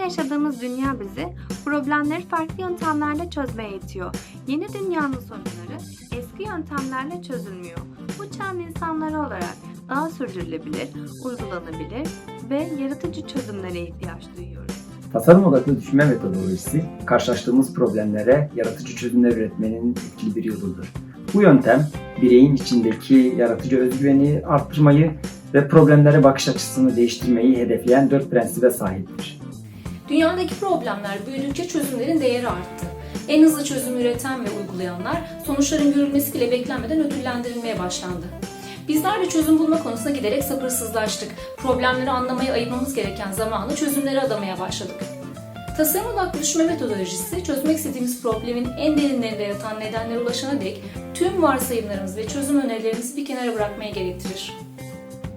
Yaşadığımız dünya bizi problemleri farklı yöntemlerle çözmeye itiyor. Yeni dünyanın sorunları eski yöntemlerle çözülmüyor. Bu çağın insanları olarak daha sürdürülebilir, uygulanabilir ve yaratıcı çözümlere ihtiyaç duyuyoruz. Tasarım odaklı düşünme metodolojisi, karşılaştığımız problemlere yaratıcı çözümler üretmenin etkili bir yoludur. Bu yöntem, bireyin içindeki yaratıcı özgüveni arttırmayı ve problemlere bakış açısını değiştirmeyi hedefleyen dört prensibe sahiptir. Dünyadaki problemler büyüdükçe çözümlerin değeri arttı. En hızlı çözüm üreten ve uygulayanlar sonuçların görülmesi bile beklenmeden ödüllendirilmeye başlandı. Bizler de çözüm bulma konusuna giderek sabırsızlaştık. Problemleri anlamaya ayırmamız gereken zamanı çözümlere adamaya başladık. Tasarım odaklı düşünme metodolojisi çözmek istediğimiz problemin en derinlerinde yatan nedenlere ulaşana dek tüm varsayımlarımız ve çözüm önerilerimizi bir kenara bırakmaya gerektirir.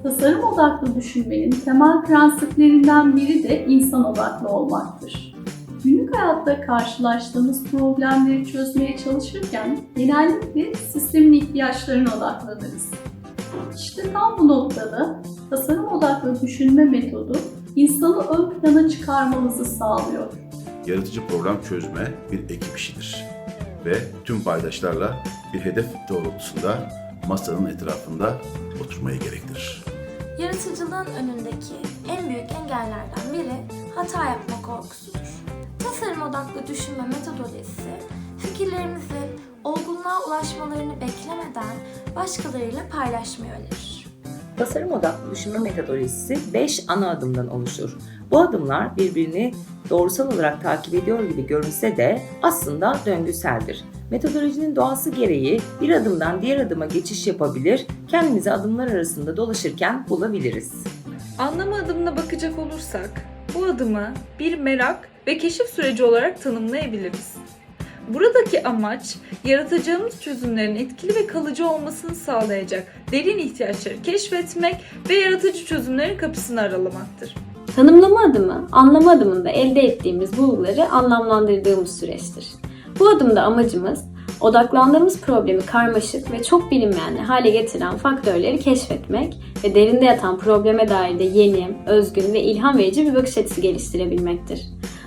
Tasarım odaklı düşünmenin temel prensiplerinden biri de insan odaklı olmaktır. Günlük hayatta karşılaştığımız problemleri çözmeye çalışırken genellikle sistemin ihtiyaçlarına odaklanırız. İşte tam bu noktada tasarım odaklı düşünme metodu insanı ön plana çıkarmamızı sağlıyor. Yaratıcı problem çözme bir ekip işidir. Ve tüm paydaşlarla bir hedef doğrultusunda masanın etrafında oturmayı gerektirir. Yaratıcılığın önündeki en büyük engellerden biri hata yapma korkusudur. Tasarım odaklı düşünme metodolojisi fikirlerimizin olgunluğa ulaşmalarını beklemeden başkalarıyla paylaşmayı önerir. Tasarım odaklı düşünme metodolojisi 5 ana adımdan oluşur. Bu adımlar birbirini doğrusal olarak takip ediyor gibi görünse de aslında döngüseldir. Metodolojinin doğası gereği bir adımdan diğer adıma geçiş yapabilir, kendimizi adımlar arasında dolaşırken bulabiliriz. Anlama adımına bakacak olursak, bu adımı bir merak ve keşif süreci olarak tanımlayabiliriz. Buradaki amaç, yaratacağımız çözümlerin etkili ve kalıcı olmasını sağlayacak derin ihtiyaçları keşfetmek ve yaratıcı çözümlerin kapısını aralamaktır. Tanımlama adımı, anlama adımında elde ettiğimiz bulguları anlamlandırdığımız süreçtir. Bu adımda amacımız, odaklandığımız problemi karmaşık ve çok bilinmeyen hale getiren faktörleri keşfetmek ve derinde yatan probleme dair de yeni, özgün ve ilham verici bir bakış açısı geliştirebilmektir.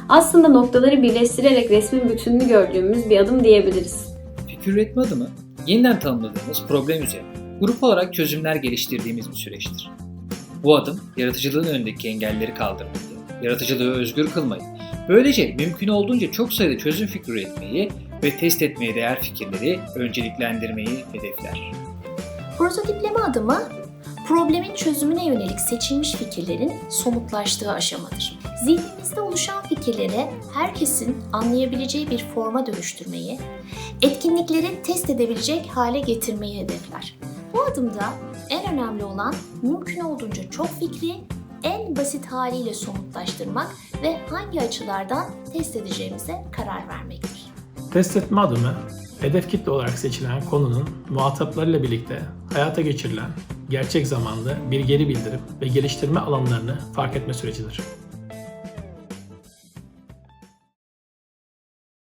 Aslında noktaları birleştirerek resmin bütününü gördüğümüz bir adım diyebiliriz. Fikir üretme adımı, yeniden tanımladığımız problem üzerine grup olarak çözümler geliştirdiğimiz bir süreçtir. Bu adım, yaratıcılığın önündeki engelleri kaldırmayı, yaratıcılığı özgür kılmayı, böylece mümkün olduğunca çok sayıda çözüm fikri üretmeyi ve test etmeye değer fikirleri önceliklendirmeyi hedefler. Prototipleme adımı problemin çözümüne yönelik seçilmiş fikirlerin somutlaştığı aşamadır. Zihnimizde oluşan fikirleri herkesin anlayabileceği bir forma dönüştürmeyi, etkinlikleri test edebilecek hale getirmeyi hedefler. Bu adımda en önemli olan mümkün olduğunca çok fikri en basit haliyle somutlaştırmak ve hangi açılardan test edeceğimize karar vermektir. Test etme adımı, hedef kitle olarak seçilen konunun muhataplarıyla birlikte hayata geçirilen gerçek zamanlı bir geri bildirim ve geliştirme alanlarını fark etme sürecidir.